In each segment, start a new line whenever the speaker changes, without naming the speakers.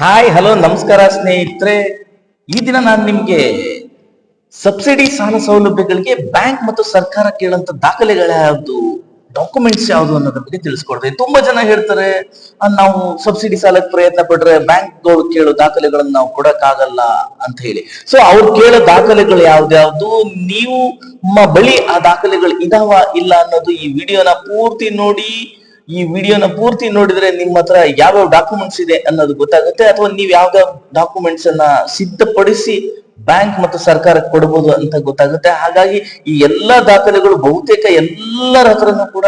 Hi hello ನಮಸ್ಕಾರ ಸ್ನೇಹಿತರೆ. ಈ ದಿನ ನಾನು ನಿಮ್ಗೆ ಸಬ್ಸಿಡಿ ಸಾಲ ಸೌಲಭ್ಯಗಳಿಗೆ ಬ್ಯಾಂಕ್ ಮತ್ತು ಸರ್ಕಾರ ಕೇಳುವಂತ ದಾಖಲೆಗಳ ಯಾವ್ದು ಡಾಕ್ಯುಮೆಂಟ್ಸ್ ಯಾವುದು ಅನ್ನೋದ್ರ ಬಗ್ಗೆ ತಿಳಿಸ್ಕೊಡ್ತೇವೆ ತುಂಬಾ ಜನ ಹೇಳ್ತಾರೆ ನಾವು ಸಬ್ಸಿಡಿ ಸಾಲಕ್ಕೆ ಪ್ರಯತ್ನ ಪಟ್ರೆ ಬ್ಯಾಂಕ್ಗಳು ಕೇಳೋ ದಾಖಲೆಗಳನ್ನ ನಾವು ಕೊಡಕ್ಕಾಗಲ್ಲ ಅಂತ ಹೇಳಿ. ಸೊ ಅವ್ರು ಕೇಳೋ ದಾಖಲೆಗಳು ಯಾವ್ದ್ಯಾವ್ದು? ನೀವು ಬಳಿ ಆ ದಾಖಲೆಗಳು ಇದಾವ, ಇಲ್ಲ ಅನ್ನೋದು ಈ ವಿಡಿಯೋನ ಪೂರ್ತಿ ನೋಡಿ ಈ ವಿಡಿಯೋನ ಪೂರ್ತಿ ನೋಡಿದ್ರೆ ನಿಮ್ಮ ಹತ್ರ ಯಾವ್ಯಾವ ಡಾಕ್ಯುಮೆಂಟ್ಸ್ ಇದೆ ಅನ್ನೋದು ಗೊತ್ತಾಗುತ್ತೆ. ಅಥವಾ ನೀವು ಯಾವ್ದಾವ್ ಡಾಕ್ಯುಮೆಂಟ್ಸ್ ಅನ್ನ ಸಿದ್ಧಪಡಿಸಿ ಬ್ಯಾಂಕ್ ಮತ್ತು ಸರ್ಕಾರಕ್ಕೆ ಕೊಡಬಹುದು ಅಂತ ಗೊತ್ತಾಗುತ್ತೆ. ಹಾಗಾಗಿ ಈ ಎಲ್ಲಾ ದಾಖಲೆಗಳು ಬಹುತೇಕ ಎಲ್ಲರ ಹತ್ರನೂ ಕೂಡ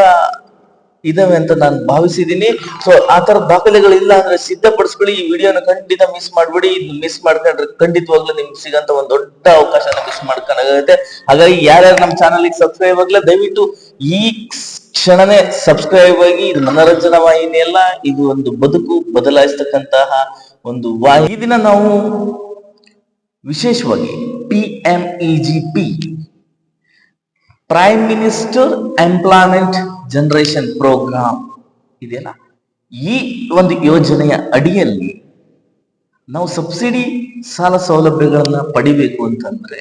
ಇದಾವೆ ಅಂತ ನಾನು ಭಾವಿಸಿದೀನಿ. ಸೊ ಆ ತರ ದಾಖಲೆಗಳು ಇಲ್ಲ ಅಂದ್ರೆ ಸಿದ್ಧಪಡಿಸ್ಕೊಳ್ಳಿ. ಈ ವಿಡಿಯೋನ ಖಂಡಿತ ಮಿಸ್ ಮಾಡ್ಬಿಡಿ. ಇದು ಮಿಸ್ ಮಾಡ್ಕೊಂಡ್ರೆ ಖಂಡಿತವಾಗ್ಲೂ ನಿಮ್ಗೆ ಸಿಗಂತ ಒಂದ್ ದೊಡ್ಡ ಅವಕಾಶನ ಮಿಸ್ ಮಾಡ್ಕೊಂಡಾಗುತ್ತೆ ಹಾಗಾಗಿ ಯಾರ್ಯಾರು ನಮ್ಮ ಚಾನಲ್ ಸಬ್ಸ್ಕ್ರೈಬ್ ಆಗ್ಲಿ ದಯವಿಟ್ಟು ಈ ಕ್ಷಣನೇ ಸಬ್ಸ್ಕ್ರೈಬ್ ಆಗಿ ಇದು ಮನೋರಂಜನಾ ವಾಹಿನಿ ಅಲ್ಲ ಇದು ಒಂದು ಬದುಕು ಬದಲಾಯಿಸ್ತಕ್ಕಂತಹ ಒಂದು ವಾಹಿನಿ ದಿನ ನಾವು ವಿಶೇಷವಾಗಿ P M E G P prime minister employment generation programme ಇದೆಯಲ್ಲ? ಈ ಒಂದು ಯೋಜನೆಯ ಅಡಿಯಲ್ಲಿ ನಾವು ಸಬ್ಸಿಡಿ ಸಾಲ ಸೌಲಭ್ಯಗಳನ್ನ ಪಡಿಬೇಕು ಅಂತಂದ್ರೆ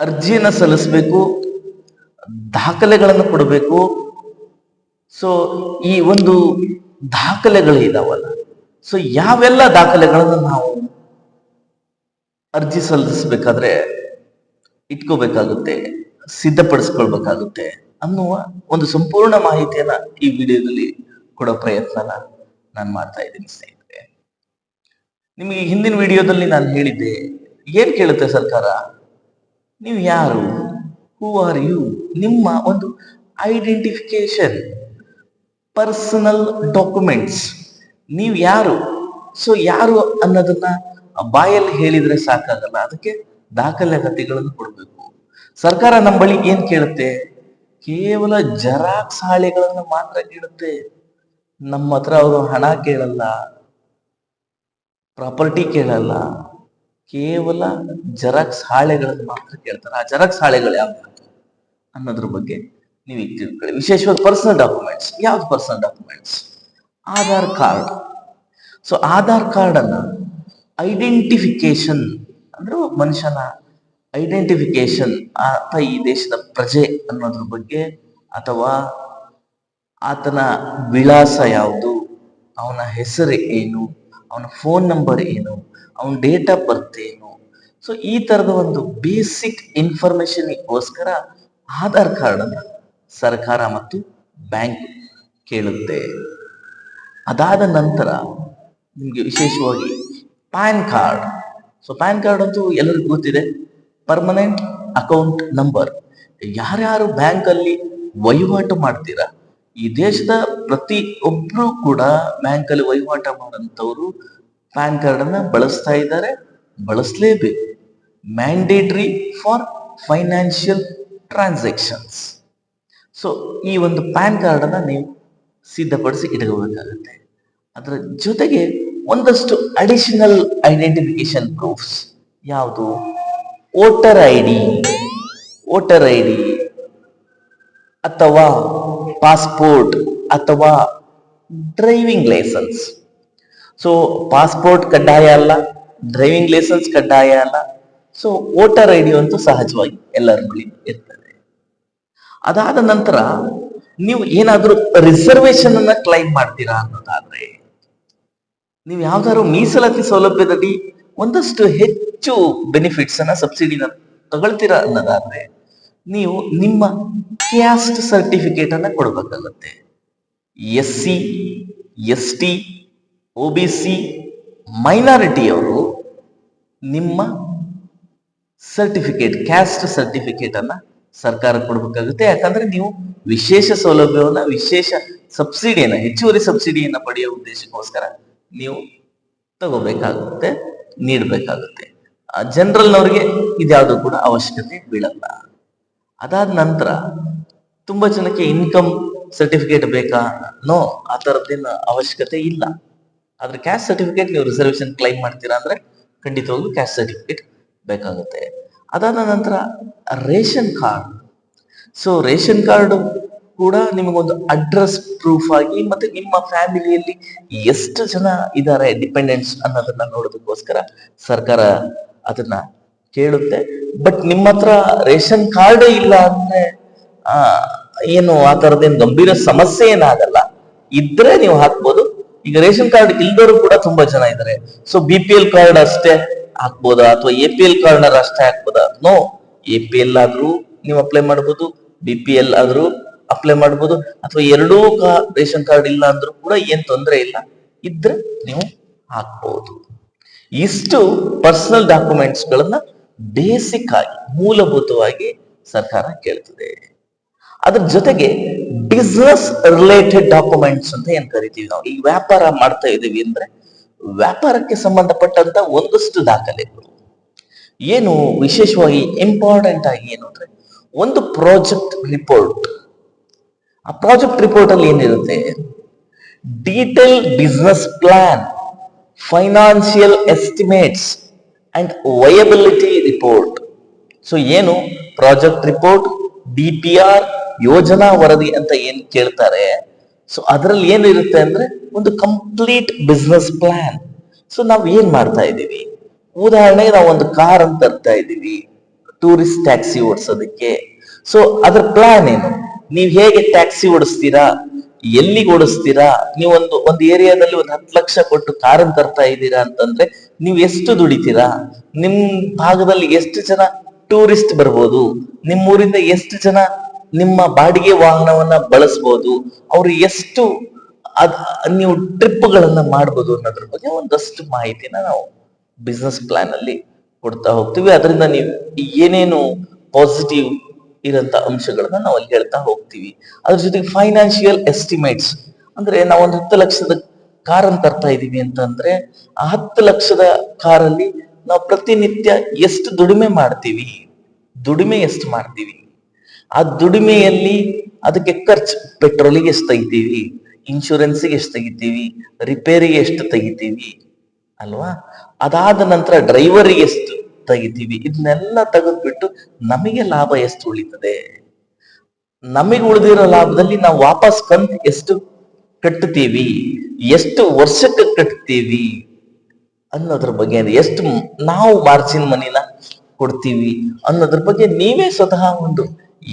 ಅರ್ಜಿಯನ್ನ ಸಲ್ಲಿಸಬೇಕು ದಾಖಲೆಗಳನ್ನು ಕೊಡಬೇಕು. ಸೊ ಈ ಒಂದು ದಾಖಲೆಗಳು ಇದಾವಲ್ಲ. ಸೊ ಯಾವೆಲ್ಲ ದಾಖಲೆಗಳನ್ನು ನಾವು ಅರ್ಜಿ ಸಲ್ಲಿಸಬೇಕಾದ್ರೆ ಇಟ್ಕೋಬೇಕಾಗುತ್ತೆ, ಸಿದ್ಧಪಡಿಸ್ಕೊಳ್ಬೇಕಾಗುತ್ತೆ ಅನ್ನುವ ಒಂದು ಸಂಪೂರ್ಣ ಮಾಹಿತಿಯನ್ನ ಈ ವಿಡಿಯೋದಲ್ಲಿ ಕೊಡೋ ಪ್ರಯತ್ನನ ನಾನು ಮಾಡ್ತಾ ಇದ್ದೀನಿ ಸ್ನೇಹಿತರೆ. ನಿಮಗೆ ಹಿಂದಿನ ವಿಡಿಯೋದಲ್ಲಿ ನಾನು ಹೇಳಿದ್ದೆ, ಏನ್ ಕೇಳುತ್ತೆ ಸರ್ಕಾರ? ನೀವು ಯಾರು? ಹೂ ಆರ್ ಯು ನಿಮ್ಮ ಒಂದು ಐಡೆಂಟಿಫಿಕೇಶನ್ ಪರ್ಸನಲ್ ಡಾಕ್ಯುಮೆಂಟ್ಸ್ ನೀವು ಯಾರು? ಸೊ ಯಾರು ಅನ್ನೋದನ್ನ ಬಾಯಲ್ಲಿ ಹೇಳಿದ್ರೆ ಸಾಕಾಗಲ್ಲ. ಅದಕ್ಕೆ ದಾಖಲಾತಿಗಳನ್ನು ಕೊಡಬೇಕು. ಸರ್ಕಾರ ನಮ್ಮ ಬಳಿ ಏನ್ ಕೇಳುತ್ತೆ? ಕೇವಲ ಜರಾಕ್ಸ್ ಹಾಳೆಗಳನ್ನು ಮಾತ್ರ ಕೇಳುತ್ತೆ. ನಮ್ಮ ಹತ್ರ ಅವರು ಹಣ ಕೇಳಲ್ಲ. ಪ್ರಾಪರ್ಟಿ ಕೇಳಲ್ಲ. ಕೇವಲ ಜೆರಾಕ್ಸ್ ಹಾಳೆಗಳನ್ನು ಮಾತ್ರ ಕೇಳ್ತಾರೆ. ಆ ಜರಕ್ಸ್ ಹಾಳೆಗಳು ಯಾವ್ದು ಅನ್ನೋದ್ರ ಬಗ್ಗೆ ನೀವು ಈಗ ತಿಳ್ಕೊಳ್ಳಿ. ವಿಶೇಷವಾಗಿ ಪರ್ಸನಲ್ ಡಾಕ್ಯುಮೆಂಟ್ಸ್ ಯಾವ್ದು personal documents Aadhaar card so Aadhaar card ಅನ್ನ ಐಡೆಂಟಿಫಿಕೇಶನ್ ಅಂದ್ರೆ ಮನುಷ್ಯನ ಐಡೆಂಟಿಫಿಕೇಶನ್ ಆತ ಈ ದೇಶದ ಪ್ರಜೆ ಅನ್ನೋದ್ರ ಬಗ್ಗೆ ಅಥವಾ ಆತನ ವಿಳಾಸ ಯಾವುದು, ಅವನ ಹೆಸರು ಏನು, ಅವನ ಫೋನ್ ನಂಬರ್ ಏನು ಅವನ ಡೇಟ್ ಆಫ್ ಬರ್ತ್ ಏನು ಸೊ ಈ ತರದ ಒಂದು ಬೇಸಿಕ್ ಇನ್ಫಾರ್ಮೇಶನ್ಗೋಸ್ಕರ ಆಧಾರ್ ಕಾರ್ಡ್ ಅನ್ನ ಸರ್ಕಾರ ಮತ್ತು ಬ್ಯಾಂಕ್ ಕೇಳುತ್ತೆ. ಅದಾದ ನಂತರ ನಿಮಗೆ ವಿಶೇಷವಾಗಿ PAN card. So PAN card ಅಂತೂ ಎಲ್ಲರಿಗೂ ಗೊತ್ತಿದೆ. ಪರ್ಮನೆಂಟ್ ಅಕೌಂಟ್ ನಂಬರ್ ಯಾರ್ಯಾರು ಬ್ಯಾಂಕ್ ಅಲ್ಲಿ ವಹಿವಾಟು ಮಾಡ್ತೀರಾ, ಈ ದೇಶದ ಪ್ರತಿ ಒಬ್ರು ಕೂಡ ಬ್ಯಾಂಕ್ ಅಲ್ಲಿ ವಹಿವಾಟ ಪ್ಯಾನ್ ಕಾರ್ಡ್ ಅನ್ನ ಬಳಸ್ತಾ ಇದ್ದಾರೆ, ಬಳಸಲೇಬೇಕು. Mandatory for financial transactions so ಈ ಒಂದು ಪ್ಯಾನ್ ಕಾರ್ಡ್ ಅನ್ನ ನೀವು ಸಿದ್ಧಪಡಿಸಿ ಇಟ್ಕೋಬೇಕಾಗುತ್ತೆ. ಅದರ ಜೊತೆಗೆ ಒಂದಷ್ಟು ಅಡಿಷನಲ್ ಐಡೆಂಟಿಫಿಕೇಶನ್ ಪ್ರೂಫ್ಸ್ ಯಾವುದು? Voter I D voter I D ಅಥವಾ ಪಾಸ್ಪೋರ್ಟ್ ಅಥವಾ ಡ್ರೈವಿಂಗ್ ಲೈಸೆನ್ಸ್. ಸೊ ಪಾಸ್ಪೋರ್ಟ್ ಕಡ್ಡಾಯ ಅಲ್ಲ ಡ್ರೈವಿಂಗ್ ಲೈಸೆನ್ಸ್ ಕಡ್ಡಾಯ ಅಲ್ಲ. ಸೊ ವೋಟರ್ ಐ ಡಿ ಅಂತೂ ಸಹಜವಾಗಿ ಎಲ್ಲರ ಬಳಿ ಇರ್ತದೆ. ಅದಾದ ನಂತರ ನೀವು ಏನಾದರೂ ರಿಸರ್ವೇಶನ್ ಅನ್ನ ಕ್ಲೈಮ್ ಮಾಡ್ತೀರಾ ಅನ್ನೋದಾದ್ರೆ, ನೀವು ಯಾವ್ದಾದ್ರು ಮೀಸಲಾತಿ ಸೌಲಭ್ಯದಡಿ ಒಂದಷ್ಟು ಹೆಚ್ಚು ಬೆನಿಫಿಟ್ಸ್ ಅನ್ನ ಸಬ್ಸಿಡಿನ ತಗೊಳ್ತೀರಾ ಅನ್ನೋದಾದ್ರೆ, ನೀವು ನಿಮ್ಮ ಕ್ಯಾಸ್ಟ್ ಸರ್ಟಿಫಿಕೇಟ್ ಅನ್ನ ಕೊಡಬೇಕಾಗತ್ತೆ. S C S T O B C ಮೈನಾರಿಟಿಯವರು ನಿಮ್ಮ ಸರ್ಟಿಫಿಕೇಟ್, ಕ್ಯಾಸ್ಟ್ ಸರ್ಟಿಫಿಕೇಟ್ ಅನ್ನ ಸರ್ಕಾರ ಕೊಡಬೇಕಾಗುತ್ತೆ. ಯಾಕಂದ್ರೆ ನೀವು ವಿಶೇಷ ಸೌಲಭ್ಯವನ್ನ, ವಿಶೇಷ ಸಬ್ಸಿಡಿಯನ್ನ, ಹೆಚ್ಚುವರಿ ಸಬ್ಸಿಡಿಯನ್ನ ಪಡೆಯುವ ಉದ್ದೇಶಕ್ಕೋಸ್ಕರ ನೀವು ತಗೋಬೇಕಾಗುತ್ತೆ, ನೀಡಬೇಕಾಗುತ್ತೆ. ಜನರಲ್ನವ್ರಿಗೆ ಇದ್ಯಾವುದು ಕೂಡ ಅವಶ್ಯಕತೆ ಬೀಳಲ್ಲ. ಅದಾದ ನಂತರ ತುಂಬಾ ಜನಕ್ಕೆ ಇನ್ಕಮ್ ಸರ್ಟಿಫಿಕೇಟ್ ಬೇಕಾ? ನೋ, ಆ ಥರದ್ದೇನು ಅವಶ್ಯಕತೆ ಇಲ್ಲ. ಆದ್ರೆ ಕ್ಯಾಸ್ಟ್ ಸರ್ಟಿಫಿಕೇಟ್ ನೀವು ರಿಸರ್ವೇಶನ್ ಕ್ಲೈಮ್ ಮಾಡ್ತೀರಾ ಅಂದ್ರೆ ಖಂಡಿತವಾಗ್ಲೂ ಕ್ಯಾಸ್ಟ್ ಸರ್ಟಿಫಿಕೇಟ್ ಬೇಕಾಗುತ್ತೆ. ಅದಾದ ನಂತರ ration card. So ration card ಕೂಡ ನಿಮಗೊಂದು ಅಡ್ರೆಸ್ ಪ್ರೂಫ್ ಆಗಿ ಮತ್ತೆ ನಿಮ್ಮ ಫ್ಯಾಮಿಲಿಯಲ್ಲಿ ಎಷ್ಟು ಜನ ಇದ್ದಾರೆ ಡಿಪೆಂಡೆಂಟ್ಸ್ ಅನ್ನೋದನ್ನ ನೋಡೋದಕ್ಕೋಸ್ಕರ ಸರ್ಕಾರ ಅದನ್ನ ಕೇಳುತ್ತೆ. ಬಟ್ ನಿಮ್ಮ ಹತ್ರ ರೇಷನ್ ಕಾರ್ಡೇ ಇಲ್ಲ ಅಂದ್ರೆ ಏನು ಆ ತರದೇನು ಗಂಭೀರ ಸಮಸ್ಯೆ ಏನಾಗಲ್ಲ. ಇದ್ರೆ ನೀವು ಹಾಕ್ಬೋದು ಈಗ ರೇಷನ್ ಕಾರ್ಡ್ ಇಲ್ದವರು ಕೂಡ ತುಂಬಾ ಜನ ಇದ್ದಾರೆ so B P L card ಅಷ್ಟೇ ಹಾಕ್ಬೋದಾ? ಅಥವಾ ಎ ಪಿ ಎಲ್ ಕಾರ್ಡ್ ಅಷ್ಟೇ ಹಾಕ್ಬೋದಾ? ನೋ ಎ ಪಿ ಎಲ್ ಆದ್ರೂ ನೀವು ಅಪ್ಲೈ ಮಾಡ್ಬೋದು ಬಿ ಪಿ ಎಲ್ ಆದ್ರೂ ಅಪ್ಲೈ ಮಾಡ್ಬೋದು, ಅಥವಾ ಎರಡೂ ರೇಷನ್ ಕಾರ್ಡ್ ಇಲ್ಲ ಅಂದ್ರೂ ಕೂಡ ಏನ್ ತೊಂದರೆ ಇಲ್ಲ. ಇದ್ರೆ ನೀವು ಹಾಕ್ಬಹುದು ಇಷ್ಟು ಪರ್ಸನಲ್ ಡಾಕ್ಯುಮೆಂಟ್ಸ್ ಗಳನ್ನ ಬೇಸಿಕ್ ಆಗಿ ಮೂಲಭೂತವಾಗಿ ಸರ್ಕಾರ ಕೇಳ್ತದೆ. ಅದ್ರ ಜೊತೆಗೆ ಬಿಸ್ನೆಸ್ ರಿಲೇಟೆಡ್ ಡಾಕ್ಯುಮೆಂಟ್ಸ್ ಅಂತ ಏನ್ ಕರಿತೀವಿ ನಾವು? ಈ ವ್ಯಾಪಾರ ಮಾಡ್ತಾ ಇದ್ದೀವಿ ಅಂದ್ರೆ ವ್ಯಾಪಾರಕ್ಕೆ ಸಂಬಂಧಪಟ್ಟಂತ ಒಂದಷ್ಟು ದಾಖಲೆಗಳು. ಏನು ವಿಶೇಷವಾಗಿ ಇಂಪಾರ್ಟೆಂಟ್ ಆಗಿ ಏನು ಅಂದ್ರೆ ಒಂದು ಪ್ರಾಜೆಕ್ಟ್ ರಿಪೋರ್ಟ್ ಆ ಪ್ರಾಜೆಕ್ಟ್ ರಿಪೋರ್ಟ್ ಅಲ್ಲಿ ಏನಿರುತ್ತೆ? Detail business plan financial estimates and viability report so ಏನು? Project report D P R ಯೋಜನಾ ವರದಿ ಅಂತ ಏನ್ ಕೇಳ್ತಾರೆ? ಸೊ ಅದರಲ್ಲಿ ಏನಿರುತ್ತೆ ಅಂದ್ರೆ ಒಂದು ಕಂಪ್ಲೀಟ್ ಬಿಸ್ನೆಸ್ ಪ್ಲಾನ್ ಸೊ ನಾವು ಏನ್ ಮಾಡ್ತಾ ಇದ್ದೀವಿ? ಉದಾಹರಣೆಗೆ ನಾವು ಒಂದು ಕಾರ್ ಅಂತ ತರ್ತಾ ಇದ್ದೀವಿ. ಟೂರಿಸ್ಟ್ ಟ್ಯಾಕ್ಸಿ ಓಡಿಸೋದಕ್ಕೆ. ಸೊ ಅದ್ರ ಪ್ಲಾನ್ ಏನು? ನೀವು ಹೇಗೆ ಟ್ಯಾಕ್ಸಿ ಓಡಿಸ್ತೀರಾ? ಎಲ್ಲಿಗೆ ಓಡಿಸ್ತೀರಾ? ನೀವು ಒಂದು ಒಂದು ಏರಿಯಾದಲ್ಲಿ ಒಂದು ಹತ್ತು ಲಕ್ಷ ಕೊಟ್ಟು ಕಾರನ್ನು ತರ್ತಾ ಇದ್ದೀರಾ ಅಂತಂದ್ರೆ ನೀವು ಎಷ್ಟು ದುಡಿತೀರಾ? ನಿಮ್ ಭಾಗದಲ್ಲಿ ಎಷ್ಟು ಜನ ಟೂರಿಸ್ಟ್ ಬರ್ಬೋದು. ನಿಮ್ಮೂರಿಂದ ಎಷ್ಟು ಜನ ನಿಮ್ಮ ಬಾಡಿಗೆ ವಾಹನವನ್ನ ಬಳಸ್ಬೋದು. ಅವರು ಎಷ್ಟು ಅದ್ ನೀವು ಟ್ರಿಪ್ಗಳನ್ನ ಮಾಡ್ಬೋದು ಅನ್ನೋದ್ರ ಬಗ್ಗೆ ಒಂದಷ್ಟು ಮಾಹಿತಿನ ನಾವು ಬಿಸ್ನೆಸ್ ಪ್ಲಾನ್ ಅಲ್ಲಿ ಕೊಡ್ತಾ ಹೋಗ್ತೀವಿ. ಅದರಿಂದ ನೀವು ಏನೇನು ಪಾಸಿಟಿವ್ ಇರೋಂತ ಅಂಶಗಳನ್ನ ನಾವು ಅಲ್ಲಿ ಹೇಳ್ತಾ ಹೋಗ್ತೀವಿ. ಅದ್ರ ಜೊತೆಗೆ ಫೈನಾನ್ಷಿಯಲ್ ಎಸ್ಟಿಮೇಟ್ಸ್ ಅಂದ್ರೆ ನಾವು ಒಂದು ಹತ್ತು ಲಕ್ಷದ ಕಾರನ್ನು ತರ್ತಾ ಇದೀವಿ ಅಂತಂದ್ರೆ ಆ ಹತ್ತು ಲಕ್ಷದ ಕಾರಲ್ಲಿ ನಾವು ಪ್ರತಿನಿತ್ಯ ಎಷ್ಟು ದುಡಿಮೆ ಮಾಡ್ತೀವಿ, ದುಡಿಮೆ ಎಷ್ಟು ಮಾಡ್ತೀವಿ? ಆ ದುಡಿಮೆಯಲ್ಲಿ ಅದಕ್ಕೆ ಖರ್ಚು, ಪೆಟ್ರೋಲಿಗೆ ಎಷ್ಟು ತೆಗಿತೀವಿ ಇನ್ಶೂರೆನ್ಸಿಗೆ ಎಷ್ಟು ತೆಗಿತೀವಿ, ರಿಪೇರಿಗೆ ಎಷ್ಟು ತೆಗಿತೀವಿ, ಅಲ್ವಾ? ಅದಾದ ನಂತರ ಡ್ರೈವರಿಗೆ ಎಷ್ಟು ತೆಗಿತೀವಿ, ಇದನ್ನೆಲ್ಲ ತೆಗೆದ್ಬಿಟ್ಟು ನಮಗೆ ಲಾಭ ಎಷ್ಟು ಉಳಿತದೆ? ನಮಗೆ ಉಳಿದಿರೋ ಲಾಭದಲ್ಲಿ ನಾವು ವಾಪಸ್ ಕಂತ್ ಎಷ್ಟು ಕಟ್ತೀವಿ, ಎಷ್ಟು ವರ್ಷಕ್ಕೆ ಕಟ್ತೀವಿ? ಅನ್ನೋದ್ರ ಬಗ್ಗೆ ಎಷ್ಟು ನಾವು ಮಾರ್ಜಿನ್ ಮನಿನ ಕೊಡ್ತೀವಿ ಅನ್ನೋದ್ರ ಬಗ್ಗೆ ನೀವೇ ಸ್ವತಃ ಒಂದು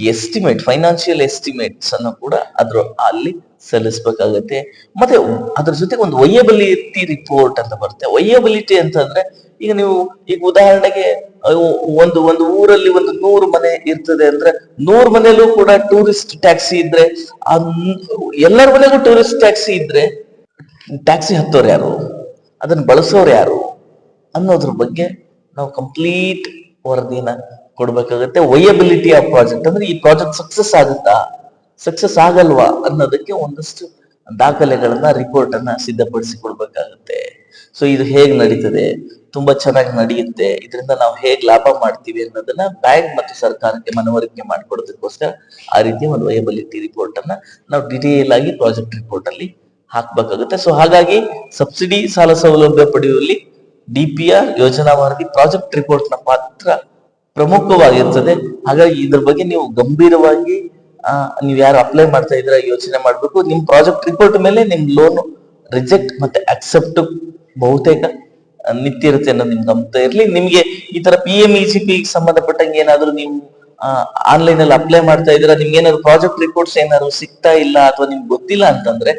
ಎಸ್ಟಿಮೇಟ್ ಫೈನಾನ್ಷಿಯಲ್ ಎಸ್ಟಿಮೇಟ್ಸ್ ಅನ್ನು ಕೂಡ ಅದ್ರ ಅಲ್ಲಿ ಸಲ್ಲಿಸ್ಬೇಕಾಗತ್ತೆ. ಮತ್ತೆ ಅದ್ರ ಜೊತೆಗೆ ಒಂದು ವಯಬಿಲಿಟಿ ರಿಪೋರ್ಟ್ ಅಂತ ಬರುತ್ತೆ. ವಯಬಿಲಿಟಿ ಅಂತಂದ್ರೆ ಈಗ ನೀವು ಈಗ ಉದಾಹರಣೆಗೆ ಒಂದು ಒಂದು ಊರಲ್ಲಿ ಒಂದು ನೂರು ಮನೆ ಇರ್ತದೆ ಅಂದ್ರೆ ನೂರು ಮನೆಯಲ್ಲೂ ಕೂಡ ಟೂರಿಸ್ಟ್ ಟ್ಯಾಕ್ಸಿ ಇದ್ರೆ, ಆ, ಎಲ್ಲರ ಮನೆಗೂ ಟೂರಿಸ್ಟ್ ಟ್ಯಾಕ್ಸಿ ಇದ್ರೆ ಟ್ಯಾಕ್ಸಿ ಹತ್ತೋರು ಯಾರು? ಅದನ್ನ ಬಳಸೋರು ಯಾರು ಅನ್ನೋದ್ರ ಬಗ್ಗೆ ನಾವು ಕಂಪ್ಲೀಟ್ ವರದಿನ ಕೊಡ್ಬೇಕಾಗತ್ತೆ. ವಯಬಿಲಿಟಿ ಆಫ್ ಪ್ರಾಜೆಕ್ಟ್ ಅಂದ್ರೆ ಈ ಪ್ರಾಜೆಕ್ಟ್ ಸಕ್ಸಸ್ ಆಗುತ್ತಾ? ಸಕ್ಸಸ್ ಆಗಲ್ವಾ ಅನ್ನೋದಕ್ಕೆ ಒಂದಷ್ಟು ದಾಖಲೆಗಳನ್ನ ರಿಪೋರ್ಟ್ ಅನ್ನ ಸಿದ್ಧಪಡಿಸಿ ಕೊಡ್ಬೇಕಾಗತ್ತೆ. ಸೊ ಇದು ಹೇಗ್ ನಡೀತದೆ? ತುಂಬಾ ಚೆನ್ನಾಗಿ ನಡೆಯುತ್ತೆ. ಇದರಿಂದ ನಾವು ಹೇಗ್ ಲಾಭ ಮಾಡ್ತೀವಿ ಅನ್ನೋದನ್ನ ಬ್ಯಾಂಕ್ ಮತ್ತು ಸರ್ಕಾರಕ್ಕೆ ಮನವರಿಕೆ ಮಾಡಿಕೊಡೋದಕ್ಕೋಸ್ಕರ ಆ ರೀತಿ ಒಂದು ವಯಬಿಲಿಟಿ ರಿಪೋರ್ಟ್ ಅನ್ನ ನಾವು ಡಿಟೇಲ್ ಆಗಿ ಪ್ರಾಜೆಕ್ಟ್ ರಿಪೋರ್ಟ್ ಅಲ್ಲಿ ಹಾಕ್ಬೇಕಾಗುತ್ತೆ. ಸೊ ಹಾಗಾಗಿ ಸಬ್ಸಿಡಿ ಸಾಲ ಸೌಲಭ್ಯ ಪಡೆಯುವಲ್ಲಿ ಡಿಪಿಆರ್ ಯೋಜನಾ ವರದಿ ಪ್ರಾಜೆಕ್ಟ್ ರಿಪೋರ್ಟ್ನ ಪಾತ್ರ ಪ್ರಮುಖವಾಗಿರ್ತದೆ. ಹಾಗಾಗಿ ಇದ್ರ ಬಗ್ಗೆ ನೀವು ಗಂಭೀರವಾಗಿ ನೀವು ಯಾರು ಅಪ್ಲೈ ಮಾಡ್ತಾ ಇದ್ರ ಯೋಚನೆ ಮಾಡಬೇಕು. ನಿಮ್ ಪ್ರಾಜೆಕ್ಟ್ ರಿಪೋರ್ಟ್ ಮೇಲೆ ನಿಮ್ ಲೋನ್ ರಿಜೆಕ್ಟ್ ಮತ್ತೆ ಅಕ್ಸೆಪ್ಟ್ ಬಹುತೇಕ ನಿತ್ಯ ಇರುತ್ತೆ ಅನ್ನೋದು ನಿಮ್ಗೆ ಗಮನ ಇರಲಿ. ನಿಮ್ಗೆ ಈ ತರ P M E G P ಸಂಬಂಧಪಟ್ಟಂಗೆ ಏನಾದ್ರು ನೀವು ಆನ್ಲೈನ್ ಅಲ್ಲಿ ಅಪ್ಲೈ ಮಾಡ್ತಾ ಇದ್ದೀರಾ, ನಿಮ್ಗೆ ಏನಾದ್ರು ಪ್ರಾಜೆಕ್ಟ್ ರಿಪೋರ್ಟ್ಸ್ ಏನಾದ್ರು ಸಿಗ್ತಾ ಇಲ್ಲ ಅಥವಾ ನಿಮ್ಗೆ ಗೊತ್ತಿಲ್ಲ ಅಂತಂದ್ರೆ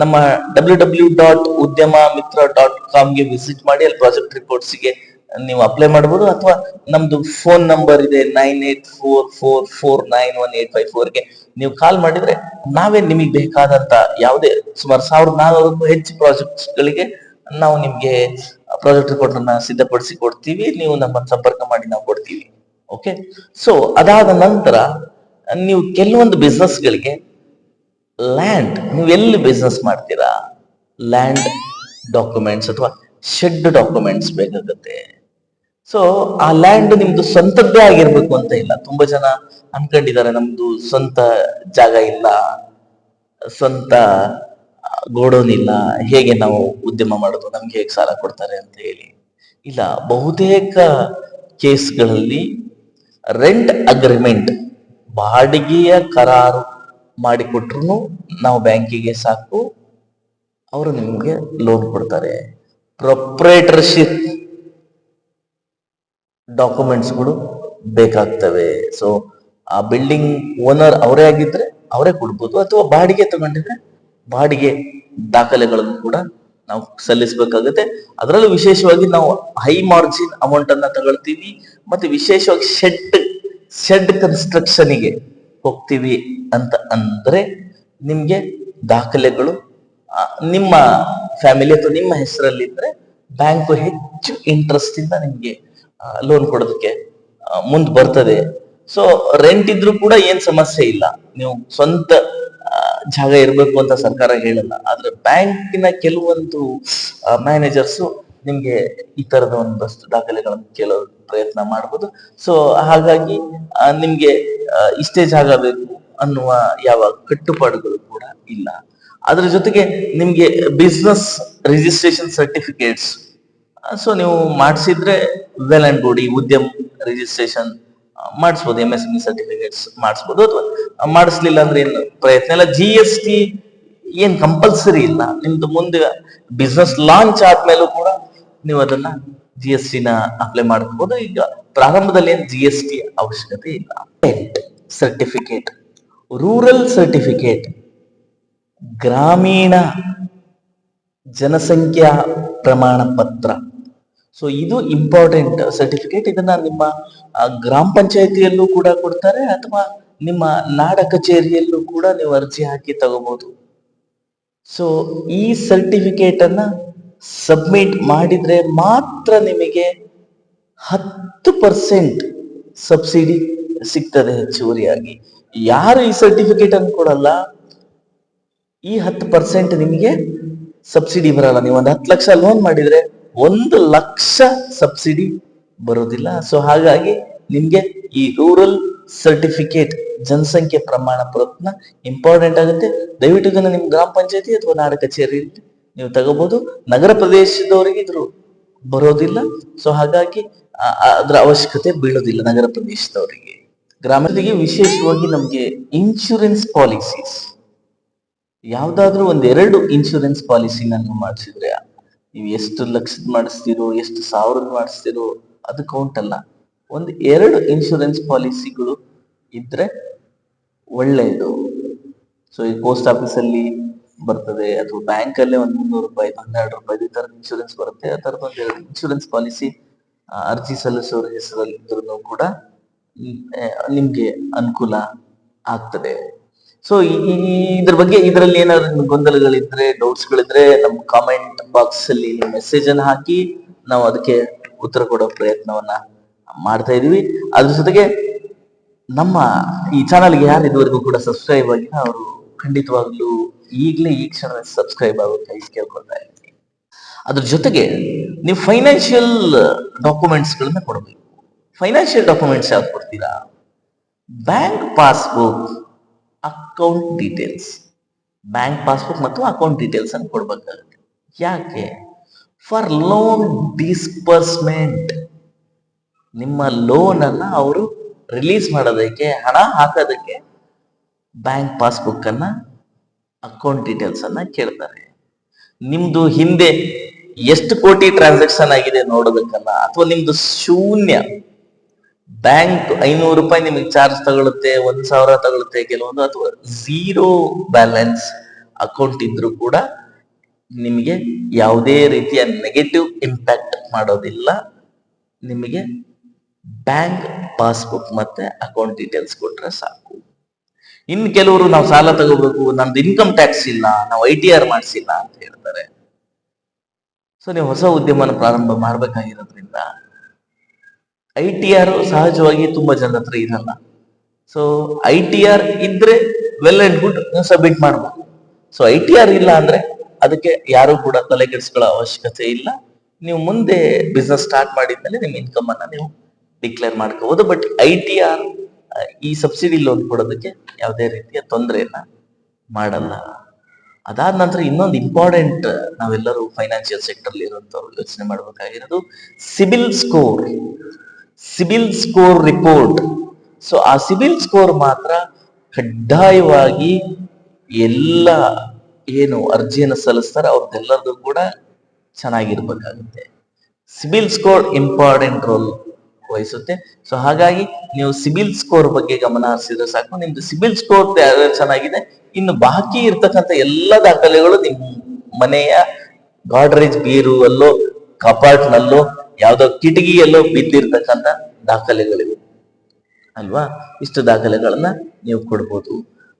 ನಮ್ಮ ಡಬ್ಲ್ಯೂ ಡಬ್ಲ್ಯೂ ಡಾಟ್ ಉದ್ಯಮ ಮಿತ್ರ ಡಾಟ್ ಕಾಮ್ಗೆ ವಿಸಿಟ್ ಮಾಡಿ, ಅಲ್ಲಿ ಪ್ರಾಜೆಕ್ಟ್ ರಿಪೋರ್ಟ್ಸ್ಗೆ ನೀವು ಅಪ್ಲೈ ಮಾಡಬಹುದು ಅಥವಾ ನಮ್ದು ಫೋನ್ ನಂಬರ್ ಇದೆ nine eight four four four nine one eight five ಫೋರ್ಗೆ ನೀವು ಕಾಲ್ ಮಾಡಿದ್ರೆ ನಾವೇ ನಿಮಗೆ ಬೇಕಾದಂತ ಯಾವುದೇ ಸುಮಾರು ಸಾವಿರದ ನಾಲ್ಕು ಹೆಚ್ಚು ಪ್ರಾಜೆಕ್ಟ್ಸ್ ಗಳಿಗೆ ನಾವು ನಿಮ್ಗೆ ಪ್ರಾಜೆಕ್ಟ್ ರಿಪೋರ್ಟ್ ಅನ್ನ ಸಿದ್ಧಪಡಿಸಿ ಕೊಡ್ತೀವಿ. ನೀವು ನಮ್ಮನ್ನು ಸಂಪರ್ಕ ಮಾಡಿ ನಾವು ಕೊಡ್ತೀವಿ. ಓಕೆ ಸೊ ಅದಾದ ನಂತರ ನೀವು ಕೆಲವೊಂದು ಬಿಸ್ನೆಸ್ಗಳಿಗೆ ಗಳಿಗೆ ಲ್ಯಾಂಡ್ ನೀವು ಎಲ್ಲಿ ಬಿಸ್ನೆಸ್ ಮಾಡ್ತೀರಾ? ಲ್ಯಾಂಡ್ ಡಾಕ್ಯುಮೆಂಟ್ಸ್ ಅಥವಾ ಶೆಡ್ ಡಾಕ್ಯುಮೆಂಟ್ಸ್ ಬೇಕಾಗುತ್ತೆ. ಸೊ ಆ ಲ್ಯಾಂಡ್ ನಿಮ್ದು ಸ್ವಂತದ್ದೇ ಆಗಿರ್ಬೇಕು ಅಂತ ಇಲ್ಲ. ತುಂಬಾ ಜನ ಅನ್ಕೊಂಡಿದ್ದಾರೆ, ನಮ್ದು ಸ್ವಂತ ಜಾಗ ಇಲ್ಲ, ಸ್ವಂತ ಗೋಡೌನ್ ಇಲ್ಲ, ಹೇಗೆ ನಾವು ಉದ್ಯಮ ಮಾಡೋದು, ನಮ್ಗೆ ಹೇಗೆ ಸಾಲ ಕೊಡ್ತಾರೆ ಅಂತ ಹೇಳಿ. ಇಲ್ಲ, ಬಹುತೇಕ ಕೇಸ್ಗಳಲ್ಲಿ ರೆಂಟ್ ಅಗ್ರಿಮೆಂಟ್ ಬಾಡಿಗೆಯ ಕರಾರು ಮಾಡಿಕೊಟ್ರು ನಾವು ಬ್ಯಾಂಕಿಗೆ ಸಾಕು, ಅವರು ನಿಮಗೆ ಲೋನ್ ಕೊಡ್ತಾರೆ. ಪ್ರೊಪ್ರೇಟರ್ಶಿಪ್ ಡಾಕ್ಯುಮೆಂಟ್ಸ್ಗಳು ಬೇಕಾಗ್ತವೆ. ಸೊ ಆ ಬಿಲ್ಡಿಂಗ್ ಓನರ್ ಅವರೇ ಆಗಿದ್ರೆ ಅವರೇ ಕೊಡ್ಬೋದು, ಅಥವಾ ಬಾಡಿಗೆ ತಗೊಂಡಿದ್ರೆ ಬಾಡಿಗೆ ದಾಖಲೆಗಳನ್ನು ಕೂಡ ನಾವು ಸಲ್ಲಿಸಬೇಕಾಗುತ್ತೆ. ಅದರಲ್ಲೂ ವಿಶೇಷವಾಗಿ ನಾವು ಹೈ ಮಾರ್ಜಿನ್ ಅಮೌಂಟ್ ಅನ್ನ ತಗೊಳ್ತೀವಿ, ಮತ್ತೆ ವಿಶೇಷವಾಗಿ ಶೆಡ್ ಶೆಡ್ ಕನ್ಸ್ಟ್ರಕ್ಷನ್ಗೆ ಹೋಗ್ತೀವಿ ಅಂತ ಅಂದ್ರೆ ನಿಮ್ಗೆ ದಾಖಲೆಗಳು ನಿಮ್ಮ ಫ್ಯಾಮಿಲಿ ಅಥವಾ ನಿಮ್ಮ ಹೆಸರಲ್ಲಿ ಇದ್ರೆ ಬ್ಯಾಂಕು ಹೆಚ್ಚು ಇಂಟ್ರೆಸ್ಟ್ ಇಂದ ನಿಮ್ಗೆ ಲೋನ್ ಕೊಡೋದಕ್ಕೆ ಮುಂದ್ ಬರ್ತದೆ. ಸೊ ರೆಂಟ್ ಇದ್ರೂ ಕೂಡ ಏನ್ ಸಮಸ್ಯೆ ಇಲ್ಲ. ನೀವು ಸ್ವಂತ ಜಾಗ ಇರಬೇಕು ಅಂತ ಸರ್ಕಾರ ಹೇಳಲ್ಲ. ಆದ್ರೆ ಬ್ಯಾಂಕಿನ ಕೆಲವೊಂದು ಮ್ಯಾನೇಜರ್ಸ್ ನಿಮ್ಗೆ ಈ ತರದ ಒಂದಷ್ಟು ದಾಖಲೆಗಳನ್ನು ಕೇಳೋ ಪ್ರಯತ್ನ ಮಾಡಬಹುದು ಸೊ ಹಾಗಾಗಿ ನಿಮ್ಗೆ ಇಷ್ಟೇ ಜಾಗ ಬೇಕು ಅನ್ನುವ ಯಾವ ಕಟ್ಟುಪಾಡುಗಳು ಕೂಡ ಇಲ್ಲ. ಅದರ ಜೊತೆಗೆ ನಿಮ್ಗೆ ಬಿಸ್ನೆಸ್ ರಿಜಿಸ್ಟ್ರೇಷನ್ ಸರ್ಟಿಫಿಕೇಟ್ಸ್ ಸೊ ನೀವು ಮಾಡಿಸಿದ್ರೆ well and good Udyam registration ಮಾಡಿಸ್ಬೋದು ಎಂ ಎಸ್ ಎಂ ಸರ್ಟಿಫಿಕೇಟ್ಸ್ ಮಾಡಿಸ್ಬೋದು ಅಥವಾ ಮಾಡಿಸ್ಲಿಲ್ಲ ಅಂದ್ರೆ ಏನು ಪ್ರಯತ್ನ ಇಲ್ಲ. ಜಿ ಎಸ್ ಟಿ ಏನ್ ಕಂಪಲ್ಸರಿ ಇಲ್ಲ. ನಿಮ್ದು ಮುಂದೆ ಬಿಸ್ನೆಸ್ ಲಾಂಚ್ ಆದ್ಮೇಲೂ ಕೂಡ ನೀವು ಅದನ್ನ ಜಿ ಎಸ್ ಟಿನ ಅಪ್ಲೈ ಮಾಡ್ಕೋಬಹುದು ಈಗ ಪ್ರಾರಂಭದಲ್ಲಿ ಏನು ಜಿ ಎಸ್ ಟಿ ಅವಶ್ಯಕತೆ ಇಲ್ಲ. ಸರ್ಟಿಫಿಕೇಟ್ ರೂರಲ್ ಸರ್ಟಿಫಿಕೇಟ್ ಗ್ರಾಮೀಣ ಜನಸಂಖ್ಯಾ ಪ್ರಮಾಣ ಪತ್ರ. ಸೊ ಇದು ಇಂಪಾರ್ಟೆಂಟ್ ಸರ್ಟಿಫಿಕೇಟ್ ಇದನ್ನ ನಿಮ್ಮ ಗ್ರಾಮ ಪಂಚಾಯತಿಯಲ್ಲೂ ಕೂಡ ಕೊಡ್ತಾರೆ, ಅಥವಾ ನಿಮ್ಮ ನಾಡ ಕಚೇರಿಯಲ್ಲೂ ಕೂಡ ನೀವು ಅರ್ಜಿ ಹಾಕಿ ತಗೋಬಹುದು ಸೊ ಈ ಸರ್ಟಿಫಿಕೇಟ್ ಅನ್ನ ಸಬ್ಮಿಟ್ ಮಾಡಿದರೆ ಮಾತ್ರ ನಿಮಗೆ ಹತ್ತು ಪರ್ಸೆಂಟ್ ಸಬ್ಸಿಡಿ ಸಿಗ್ತದೆ ಹೆಚ್ಚುವರಿಯಾಗಿ. ಯಾರು ಈ ಸರ್ಟಿಫಿಕೇಟ್ ಅನ್ನು ಕೊಡಲ್ಲ? ಈ ಹತ್ತು ಪರ್ಸೆಂಟ್ ನಿಮಗೆ ಸಬ್ಸಿಡಿ ಬರಲ್ಲ. ನೀವು ಒಂದು ಹತ್ತು ಲಕ್ಷ ಲೋನ್ ಮಾಡಿದ್ರೆ ಒಂದು ಲಕ್ಷ ಸಬ್ಸಿಡಿ ಬರೋದಿಲ್ಲ ಸೊ ಹಾಗಾಗಿ ನಿಮಗೆ ಈ ರೂರಲ್ ಸರ್ಟಿಫಿಕೇಟ್ ಜನಸಂಖ್ಯೆ ಪ್ರಮಾಣ ಇಂಪಾರ್ಟೆಂಟ್ ಆಗುತ್ತೆ. ದಯವಿಟ್ಟು ನಿಮ್ಮ ನಿಮ್ ಗ್ರಾಮ ಪಂಚಾಯತಿ ಅಥವಾ ನಾಡ ಕಚೇರಿಯಲ್ಲಿ ನೀವು ತಗೋಬಹುದು ನಗರ ಪ್ರದೇಶದವರಿಗೆ ಇದ್ರು ಬರೋದಿಲ್ಲ. ಸೊ ಹಾಗಾಗಿ ಅದ್ರ ಅವಶ್ಯಕತೆ ಬೀಳೋದಿಲ್ಲ ನಗರ ಪ್ರದೇಶದವರಿಗೆ. ಗ್ರಾಮೀಣರಿಗೆ ವಿಶೇಷವಾಗಿ ನಮಗೆ ಇನ್ಶೂರೆನ್ಸ್ ಪಾಲಿಸೀಸ್ ಯಾವ್ದಾದ್ರು ಒಂದೆರಡು ಇನ್ಶೂರೆನ್ಸ್ ಪಾಲಿಸಿನ ನೀವು ಮಾಡಿಸಿದ್ರೆ, ನೀವು ಎಷ್ಟು ಲಕ್ಷದ ಮಾಡಿಸ್ತೀರೋ, ಎಷ್ಟು ಸಾವಿರದ ಮಾಡಿಸ್ತೀರೋ ಅದು ಕೌಂಟ್ ಅಲ್ಲ ಒಂದು ಎರಡು ಇನ್ಶೂರೆನ್ಸ್ ಪಾಲಿಸಿಗಳು ಇದ್ರೆ ಒಳ್ಳೆಯದು. ಸೊ ಈ ಪೋಸ್ಟ್ ಆಫೀಸ್ ಅಲ್ಲಿ ಬರ್ತದೆ. ಅಥವಾ ಬ್ಯಾಂಕ್ ಅಲ್ಲೇ ಒಂದು ಮುನ್ನೂರು ರೂಪಾಯಿ, ಹನ್ನೆರಡು ರೂಪಾಯಿ ಈ ತರದ ಇನ್ಶೂರೆನ್ಸ್ ಬರುತ್ತೆ. ಆ ತರದ ಒಂದು ಇನ್ಶೂರೆನ್ಸ್ ಪಾಲಿಸಿ ಅರ್ಜಿ ಸಲ್ಲಿಸೋರ ಹೆಸರಲ್ಲಿ ಇದ್ರೂ ಕೂಡ ನಿಮ್ಗೆ ಅನುಕೂಲ ಆಗ್ತದೆ. ಸೊ ಇದ್ರ ಬಗ್ಗೆ ಇದರಲ್ಲಿ ಏನಾದ್ರು ಗೊಂದಲಗಳಿದ್ರೆ ಡೌಟ್ಸ್ ಗಳಿದ್ರೆ ನಮ್ಮ ಕಾಮೆಂಟ್ ಬಾಕ್ಸ್ ಅಲ್ಲಿ ಮೆಸೇಜ್ ಅನ್ನು ಹಾಕಿ ನಾವು ಅದಕ್ಕೆ ಉತ್ತರ ಕೊಡೋ ಪ್ರಯತ್ನವನ್ನ ಮಾಡ್ತಾ ಇದೀವಿ. ಅದ್ರ ಜೊತೆಗೆ ನಮ್ಮ ಈ ಚಾನಲ್ಗೆ ಯಾರು ಇದುವರೆಗೂ ಕೂಡ ಸಬ್ಸ್ಕ್ರೈಬ್ ಆಗಿ ಅವರು ಖಂಡಿತವಾಗ್ಲೂ ಈಗಲೇ ಈ ಕ್ಷಣ ಸಬ್ಸ್ಕ್ರೈಬ್ ಆಗೋಕೆ ಕೇಳ್ಕೊಳ್ತಾ ಇದ್ದೀನಿ. ಅದ್ರ ಜೊತೆಗೆ ನೀವು ಫೈನಾನ್ಷಿಯಲ್ ಡಾಕ್ಯುಮೆಂಟ್ಸ್ ಗಳನ್ನ ಕೊಡಬೇಕು. ಫೈನಾನ್ಷಿಯಲ್ ಡಾಕ್ಯುಮೆಂಟ್ಸ್ ಯಾವ್ದು ಕೊಡ್ತೀರಾ? Bank passbook account details bank passbook ಮತ್ತು ಅಕೌಂಟ್ ಡೀಟೇಲ್ಸ್ ಅನ್ನು ಕೊಡ್ಬೇಕಾಗುತ್ತೆ. ಯಾಕೆ? ಫಾರ್ ಲೋನ್ ಡಿಸ್ಪರ್ಸ್ಮೆಂಟ್ ನಿಮ್ಮ ಲೋನ್ ಅನ್ನ ಅವರು ರಿಲೀಸ್ ಮಾಡೋದಕ್ಕೆ, ಹಣ ಹಾಕೋದಕ್ಕೆ ಬ್ಯಾಂಕ್ ಪಾಸ್ಬುಕ್ ಅನ್ನ ಅಕೌಂಟ್ ಡೀಟೇಲ್ಸ್ ಅನ್ನ ಕೇಳ್ತಾರೆ. ನಿಮ್ದು ಹಿಂದೆ ಎಷ್ಟು ಕೋಟಿ ಟ್ರಾನ್ಸಾಕ್ಷನ್ ಆಗಿದೆ ನೋಡೋದಕ್ಕಲ್ಲ ಅಥವಾ ನಿಮ್ದು ಶೂನ್ಯ ಬ್ಯಾಂಕ್ ಐನೂರು ರೂಪಾಯಿ ನಿಮಗೆ ಚಾರ್ಜ್ ತಗೊಳುತ್ತೆ, ಒಂದ್ ಸಾವಿರ ತಗೊಳುತ್ತೆ, ಕೆಲವೊಂದು ಅಥವಾ ಝೀರೋ ಬ್ಯಾಲೆನ್ಸ್ ಅಕೌಂಟ್ ಇದ್ರೂ ಕೂಡ ನಿಮಗೆ ಯಾವುದೇ ರೀತಿಯ ನೆಗೆಟಿವ್ ಇಂಪ್ಯಾಕ್ಟ್ ಮಾಡೋದಿಲ್ಲ. ನಿಮಗೆ ಬ್ಯಾಂಕ್ ಪಾಸ್ಬುಕ್ ಮತ್ತೆ ಅಕೌಂಟ್ ಡೀಟೇಲ್ಸ್ ಕೊಟ್ರೆ ಸಾಕು. ಇನ್ ಕೆಲವರು ನಾವು ಸಾಲ ತಗೋಬೇಕು, ನಮ್ದು ಇನ್ಕಮ್ ಟ್ಯಾಕ್ಸ್ ಇಲ್ಲ, ನಾವು ಐ ಟಿ ಆರ್ ಮಾಡಿಸಿಲ್ಲ ಅಂತ ಹೇಳ್ತಾರೆ. ಸೊ ನೀವು ಹೊಸ ಉದ್ಯಮನ ಪ್ರಾರಂಭ ಮಾಡ್ಬೇಕಾಗಿರೋದ್ರಿಂದ ಐ ಟಿ ಆರ್ ಸಹಜವಾಗಿ ತುಂಬಾ ಜನರ ಹತ್ರ ಇರಲ್ಲ. ಸೊ ಐ ಟಿ ಆರ್ ಇದ್ರೆ ವೆಲ್ ಅಂಡ್ ಗುಡ್ ಸಬ್ಮಿಟ್ ಮಾಡ್ಬೋದು. ಸೊ ಐ ಟಿ ಆರ್ ಇಲ್ಲ ಅಂದ್ರೆ ಅದಕ್ಕೆ ಯಾರು ಕೂಡ ತಲೆ ಕೆಡಿಸ್ಕೊಳ್ಳೋ ಅವಶ್ಯಕತೆ ಇಲ್ಲ. ನೀವು ಮುಂದೆ ಬಿಸ್ನೆಸ್ ಸ್ಟಾರ್ಟ್ ಮಾಡಿದ್ಮೇಲೆ ನಿಮ್ಮ ಇನ್ಕಮ್ ಅನ್ನ ನೀವು ಡಿಕ್ಲೇರ್ ಮಾಡ್ಕೋಬಹುದು ಬಟ್ ಐ ಟಿ ಆರ್ ಈ ಸಬ್ಸಿಡಿ ಲೋನ್ ಕೊಡೋದಕ್ಕೆ ಯಾವುದೇ ರೀತಿಯ ತೊಂದರೆಯನ್ನ ಮಾಡಲ್ಲ. ಅದಾದ ನಂತರ ಇನ್ನೊಂದು ಇಂಪಾರ್ಟೆಂಟ್ ನಾವೆಲ್ಲರೂ ಫೈನಾನ್ಷಿಯಲ್ ಸೆಕ್ಟರ್ ಇರುವಂತವ್ರು ಯೋಚನೆ ಮಾಡಬೇಕಾಗಿರೋದು CIBIL score. CIBIL score report. So ಆ ಸಿಬಿಲ್ ಸ್ಕೋರ್ ಮಾತ್ರ ಕಡ್ಡಾಯವಾಗಿ ಎಲ್ಲ ಏನು ಅರ್ಜಿಯನ್ನು ಸಲ್ಲಿಸ್ತಾರೆ ಅವ್ರದ್ದೆಲ್ಲರದು ಕೂಡ ಚೆನ್ನಾಗಿರ್ಬೇಕಾಗುತ್ತೆ. ಸಿಬಿಲ್ ಸ್ಕೋರ್ ಇಂಪಾರ್ಟೆಂಟ್ ರೋಲ್ ವಹಿಸುತ್ತೆ ಸೊ ಹಾಗಾಗಿ ನೀವು ಸಿಬಿಲ್ ಸ್ಕೋರ್ ಬಗ್ಗೆ ಗಮನ ಹರಿಸಿದ್ರೆ ಸಾಕು. ನಿಮ್ದು ಸಿಬಿಲ್ ಸ್ಕೋರ್ ಚೆನ್ನಾಗಿದೆ, ಇನ್ನು ಬಾಕಿ ಇರ್ತಕ್ಕಂತ ಎಲ್ಲ ದಾಖಲೆಗಳು ನಿಮ್ ಮನೆಯ ಗಾಡ್ರೇಜ್ ಬೀರು ಅಲ್ಲೋ ಕಪಾಟ್ ನಲ್ಲೋ ಯಾವ್ದೋ ಕಿಟಕಿಯಲ್ಲೋ ಬಿದ್ದಿರ್ತಕ್ಕಂಥ ದಾಖಲೆಗಳಿವೆ. ಅಲ್ವಾ? ಇಷ್ಟು ದಾಖಲೆಗಳನ್ನ ನೀವು ಕೊಡ್ಬೋದು.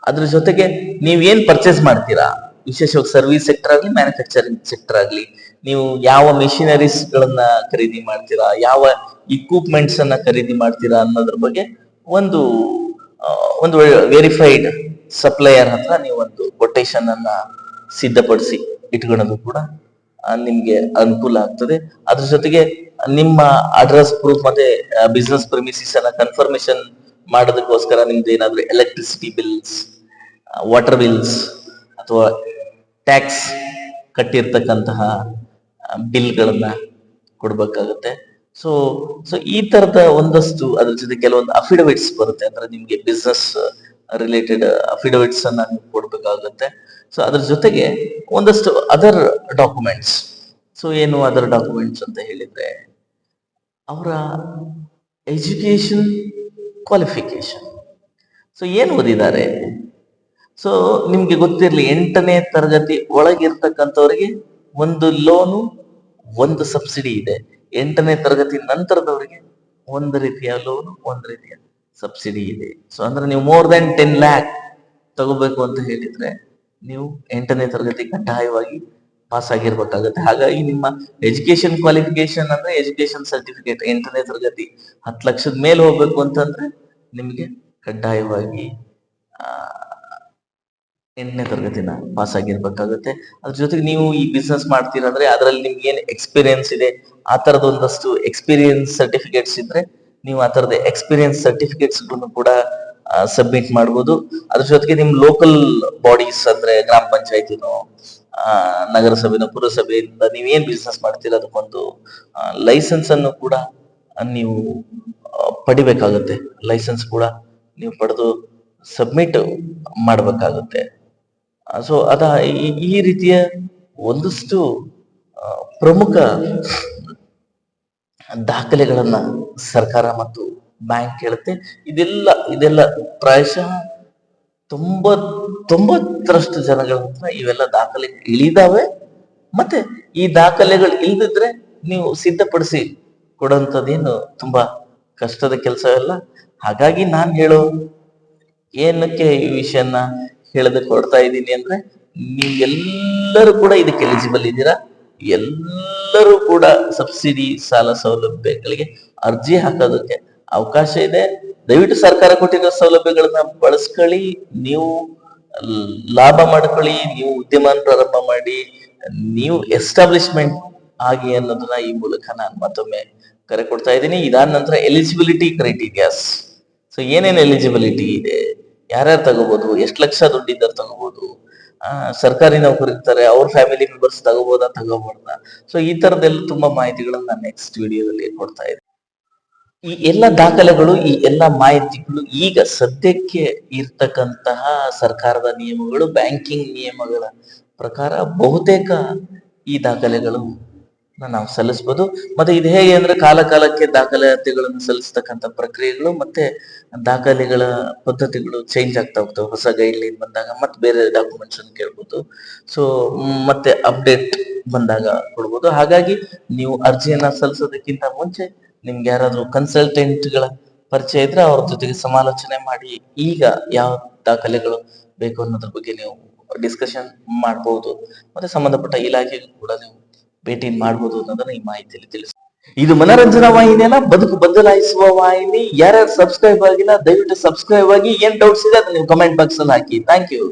ಅದ್ರ ಜೊತೆಗೆ ನೀವೇನ್ ಪರ್ಚೇಸ್ ಮಾಡ್ತೀರಾ? ವಿಶೇಷವಾಗಿ ಸರ್ವಿಸ್ ಸೆಕ್ಟರ್ ಆಗ್ಲಿ ಮ್ಯಾನುಫ್ಯಾಕ್ಚರಿಂಗ್ ಸೆಕ್ಟರ್ ಆಗ್ಲಿ ನೀವು ಯಾವ ಮೆಷಿನರೀಸ್ ಗಳನ್ನ ಖರೀದಿ ಮಾಡ್ತೀರಾ? ಯಾವ ಇಕ್ವಿಪ್ಮೆಂಟ್ಸ್ ಅನ್ನ ಖರೀದಿ ಮಾಡ್ತೀರಾ ಅನ್ನೋದ್ರ ಬಗ್ಗೆ ಒಂದು ಒಂದು ವೆರಿಫೈಡ್ ಸಪ್ಲೈಯರ್ ಹತ್ರ ನೀವು ಒಂದು ಕೊಟೇಶನ್ ಅನ್ನ ಸಿದ್ಧಪಡಿಸಿ ಇಟ್ಕೊಳ್ಳೋದು ಕೂಡ ನಿಮ್ಗೆ ಅನುಕೂಲ ಆಗ್ತದೆ. ಅದ್ರ ಜೊತೆಗೆ ನಿಮ್ಮ ಅಡ್ರೆಸ್ ಪ್ರೂಫ್ ಮತ್ತೆ ಬಿಸ್ನೆಸ್ ಪ್ರಿಮಿಸಿಸ್ ಅನ್ನ ಕನ್ಫರ್ಮೇಶನ್ ಮಾಡೋದಕ್ಕೋಸ್ಕರ ನಿಮ್ದು ಏನಾದ್ರು ಎಲೆಕ್ಟ್ರಿಸಿಟಿ ಬಿಲ್ಸ್ ವಾಟರ್ ಬಿಲ್ಸ್ ಅಥವಾ ಟ್ಯಾಕ್ಸ್ ಕಟ್ಟಿರ್ತಕ್ಕಂತಹ ಬಿಲ್ಗಳನ್ನ ಕೊಡ್ಬೇಕಾಗತ್ತೆ. ಸೊ ಸೊ ಈ ತರದ ಒಂದಷ್ಟು ಅದ್ರ ಜೊತೆ ಕೆಲವೊಂದು ಅಫಿಡವಿಟ್ಸ್ ಬರುತ್ತೆ. ಅಂದ್ರೆ ನಿಮ್ಗೆ ಬಿಸ್ನೆಸ್ ರಿಲೇಟೆಡ್ ಅಫಿಡವಿಟ್ಸ್ ಅನ್ನ ನೀವು ಕೊಡ್ಬೇಕಾಗತ್ತೆ. ಸೊ ಅದ್ರ ಜೊತೆಗೆ ಒಂದಷ್ಟು ಅದರ್ ಡಾಕ್ಯುಮೆಂಟ್ಸ್ ಸೊ ಏನು ಅದರ್ ಡಾಕ್ಯುಮೆಂಟ್ಸ್ ಅಂತ ಹೇಳಿದ್ರೆ, ಅವರ ಎಜುಕೇಶನ್ ಕ್ವಾಲಿಫಿಕೇಶನ್ ಸೊ ಏನು ಓದಿದ್ದಾರೆ? ಸೊ ನಿಮ್ಗೆ ಗೊತ್ತಿರಲಿ ಎಂಟನೇ ತರಗತಿ ಒಳಗಿರ್ತಕ್ಕಂಥವ್ರಿಗೆ ಒಂದು ಲೋನು ಒಂದು ಸಬ್ಸಿಡಿ ಇದೆ. ಎಂಟನೇ ತರಗತಿ ನಂತರದವರಿಗೆ ಒಂದು ರೀತಿಯ ಲೋನ್ ಒಂದು ರೀತಿಯ ಸಬ್ಸಿಡಿ ಇದೆ. ಸೊ ಅಂದ್ರೆ ನೀವು ಮೋರ್ ದೆನ್ ಟೆನ್ ಲ್ಯಾಕ್ ತಗೋಬೇಕು ಅಂತ ಹೇಳಿದ್ರೆ ನೀವು ಎಂಟನೇ ತರಗತಿ ಕಡ್ಡಾಯವಾಗಿ ಪಾಸ್ ಆಗಿರ್ಬೇಕಾಗುತ್ತೆ. ಹಾಗಾಗಿ ನಿಮ್ಮ ಎಜುಕೇಶನ್ ಕ್ವಾಲಿಫಿಕೇಶನ್ ಅಂದ್ರೆ ಎಜುಕೇಶನ್ ಸರ್ಟಿಫಿಕೇಟ್ ಎಂಟನೇ ತರಗತಿ ಹತ್ತು ಲಕ್ಷದ ಮೇಲೆ ಹೋಗ್ಬೇಕು ಅಂತಂದ್ರೆ ನಿಮಗೆ ಕಡ್ಡಾಯವಾಗಿ ಎಂಟನೇ ತರಗತಿನ ಪಾಸ್ ಆಗಿರ್ಬೇಕಾಗುತ್ತೆ. ಅದ್ರ ಜೊತೆಗೆ ನೀವು ಈ ಬಿಸ್ನೆಸ್ ಮಾಡ್ತೀರಂದ್ರೆ ಅದರಲ್ಲಿ ನಿಮ್ಗೆ ಏನ್ ಎಕ್ಸ್ಪೀರಿಯನ್ಸ್ ಇದೆ? ಆ ತರದ ಒಂದಷ್ಟು ಎಕ್ಸ್ಪೀರಿಯನ್ಸ್ ಸರ್ಟಿಫಿಕೇಟ್ಸ್ ಇದ್ರೆ ನೀವು ಆ ತರದ ಎಕ್ಸ್ಪೀರಿಯನ್ಸ್ ಸರ್ಟಿಫಿಕೇಟ್ಸ್ ಕೂಡ ಸಬ್ಮಿಟ್ ಮಾಡ್ಬೋದು. ಅದ್ರ ಜೊತೆಗೆ ನಿಮ್ ಲೋಕಲ್ ಬಾಡೀಸ್ ಅಂದ್ರೆ ಗ್ರಾಮ ಪಂಚಾಯತಿನೋ ನಗರಸಭೆನೋ, ಪುರಸಭೆಯಿಂದ ನೀವೇನ್ ಬಿಸ್ನೆಸ್ ಮಾಡ್ತೀರ ಅದಕ್ಕೊಂದು ಲೈಸೆನ್ಸ್ ಅನ್ನು ಕೂಡ ನೀವು ಪಡಿಬೇಕಾಗುತ್ತೆ. ಲೈಸೆನ್ಸ್ ಕೂಡ ನೀವು ಪಡೆದು ಸಬ್ಮಿಟ್ ಮಾಡಬೇಕಾಗುತ್ತೆ. ಸೊ ಅದ ಈ- ರೀತಿಯ ಒಂದಷ್ಟು ಪ್ರಮುಖ ದಾಖಲೆಗಳನ್ನ ಸರ್ಕಾರ ಮತ್ತು ಬ್ಯಾಂಕ್ ಹೇಳುತ್ತೆ ಇದೆಲ್ಲ ಇದೆಲ್ಲ ಪ್ರಾಯಶಃ ತೊಂಬತ್ ತೊಂಬತ್ತರಷ್ಟು ಜನಗಳ ಹತ್ರ ಇವೆಲ್ಲ ದಾಖಲೆ ಇಳಿದಾವೆ. ಮತ್ತೆ ಈ ದಾಖಲೆಗಳು ಇಲ್ದಿದ್ರೆ ನೀವು ಸಿದ್ಧಪಡಿಸಿ ಕೊಡುವಂಥದ್ದೇನು ತುಂಬಾ ಕಷ್ಟದ ಕೆಲಸವಲ್ಲ. ಹಾಗಾಗಿ ನಾನು ಹೇಳೋ ಏನಕ್ಕೆ ಈ ವಿಷಯನ ಹೇಳದಕ್ಕೆ ಕೊಡ್ತಾ ಇದ್ದೀನಿ ಅಂದ್ರೆ ನೀವೆಲ್ಲರೂ ಕೂಡ ಇದಕ್ಕೆ ಎಲಿಜಿಬಲ್ ಇದ್ದೀರಾ? ಎಲ್ಲರೂ ಕೂಡ ಸಬ್ಸಿಡಿ, ಸಾಲ ಸೌಲಭ್ಯಗಳಿಗೆ ಅರ್ಜಿ ಹಾಕೋದಕ್ಕೆ ಅವಕಾಶ ಇದೆ. ದಯವಿಟ್ಟು ಸರ್ಕಾರ ಕೊಟ್ಟಿರೋ ಸೌಲಭ್ಯಗಳನ್ನ ಬಳಸ್ಕೊಳ್ಳಿ. ನೀವು ಲಾಭ ಮಾಡ್ಕೊಳ್ಳಿ, ನೀವು ಉದ್ಯಮ ಪ್ರಾರಂಭ ಮಾಡಿ, ನೀವು ಎಸ್ಟಾಬ್ಲಿಷ್ಮೆಂಟ್ ಆಗಿ ಅನ್ನೋದನ್ನ ಈ ಮೂಲಕ ನಾನು ಮತ್ತೊಮ್ಮೆ ಕರೆ ಕೊಡ್ತಾ ಇದ್ದೀನಿ. ಇದಾದ ನಂತರ ಎಲಿಜಿಬಿಲಿಟಿ ಕ್ರೈಟೀರಿಯಾಸ್ ಸೊ ಏನೇನು ಎಲಿಜಿಬಿಲಿಟಿ ಇದೆ? ಯಾರ್ಯಾರು ತಗೋಬಹುದು ಎಷ್ಟು ಲಕ್ಷ ದುಡ್ಡಿದ್ದಾರೆ ತಗೋಬಹುದು ಸರ್ಕಾರಿ ನೌಕರಿ ಇರ್ತಾರೆ, ಅವ್ರ ಫ್ಯಾಮಿಲಿ ಮೆಂಬರ್ಸ್ ತಗೋಬೋದಾ, ತಗೋಬೋದ? ಸೊ ಈ ತರದೆಲ್ಲ ತುಂಬಾ ಮಾಹಿತಿಗಳನ್ನ ನಾನು ನೆಕ್ಸ್ಟ್ ವಿಡಿಯೋದಲ್ಲಿ ಕೊಡ್ತಾ ಇದ್ದೀನಿ. ಈ ಎಲ್ಲ ದಾಖಲೆಗಳು, ಈ ಎಲ್ಲ ಮಾಹಿತಿಗಳು ಈಗ ಸದ್ಯಕ್ಕೆ ಇರ್ತಕ್ಕಂತಹ ಸರ್ಕಾರದ ನಿಯಮಗಳು ಬ್ಯಾಂಕಿಂಗ್ ನಿಯಮಗಳ ಪ್ರಕಾರ ಬಹುತೇಕ ಈ ದಾಖಲೆಗಳು ನಾವು ಸಲ್ಲಿಸಬಹುದು. ಮತ್ತೆ ಇದು ಹೇಗೆ ಅಂದ್ರೆ ಕಾಲ ಕಾಲಕ್ಕೆ ದಾಖಲಾತಿಗಳನ್ನು ಸಲ್ಲಿಸ್ತಕ್ಕಂಥ ಪ್ರಕ್ರಿಯೆಗಳು ಮತ್ತೆ ದಾಖಲೆಗಳ ಪದ್ಧತಿಗಳು ಚೇಂಜ್ ಆಗ್ತಾ ಹೋಗ್ತವೆ. ಹೊಸ ಗೈಡ್ಲೈನ್ ಬಂದಾಗ ಮತ್ತೆ ಬೇರೆ ಡಾಕ್ಯುಮೆಂಟ್ಸ್ ಅನ್ನು ಕೇಳ್ಬೋದು. ಸೊ ಮತ್ತೆ ಅಪ್ಡೇಟ್ ಬಂದಾಗ ಕೊಡ್ಬೋದು. ಹಾಗಾಗಿ ನೀವು ಅರ್ಜಿಯನ್ನ ಸಲ್ಲಿಸೋದಕ್ಕಿಂತ ಮುಂಚೆ ನಿಮ್ಗೆ ಯಾರಾದ್ರೂ ಕನ್ಸಲ್ಟೆಂಟ್ಗಳ ಪರಿಚಯ ಇದ್ರೆ ಅವ್ರ ಜೊತೆಗೆ ಸಮಾಲೋಚನೆ ಮಾಡಿ ಈಗ ಯಾವ ದಾಖಲೆಗಳು ಬೇಕು ಅನ್ನೋದ್ರ ಬಗ್ಗೆ ನೀವು ಡಿಸ್ಕಷನ್ ಮಾಡಬಹುದು ಮತ್ತೆ ಸಂಬಂಧಪಟ್ಟ ಇಲಾಖೆಗೂ ಕೂಡ ನೀವು ಭೇಟಿ ಮಾಡಬಹುದು ಅನ್ನೋದನ್ನ ಈ ಮಾಹಿತಿಯಲ್ಲಿ ತಿಳಿಸಿ ಇದು ಮನರಂಜನಾ ವಾಹಿನಿ ಅಲ್ಲ ಬದುಕು ಬದಲಾಯಿಸುವ ವಾಹಿನಿ. ಯಾರ್ಯಾರು ಸಬ್ಸ್ಕ್ರೈಬ್ ಆಗಿಲ್ಲ, ದಯವಿಟ್ಟು ಸಬ್ಸ್ಕ್ರೈಬ್ ಆಗಿ. ಏನ್ ಡೌಟ್ಸ್ ಇದೆ ಅದನ್ನ ನೀವು ಕಮೆಂಟ್ ಬಾಕ್ಸ್ ಅಲ್ಲಿ ಹಾಕಿ. Thank you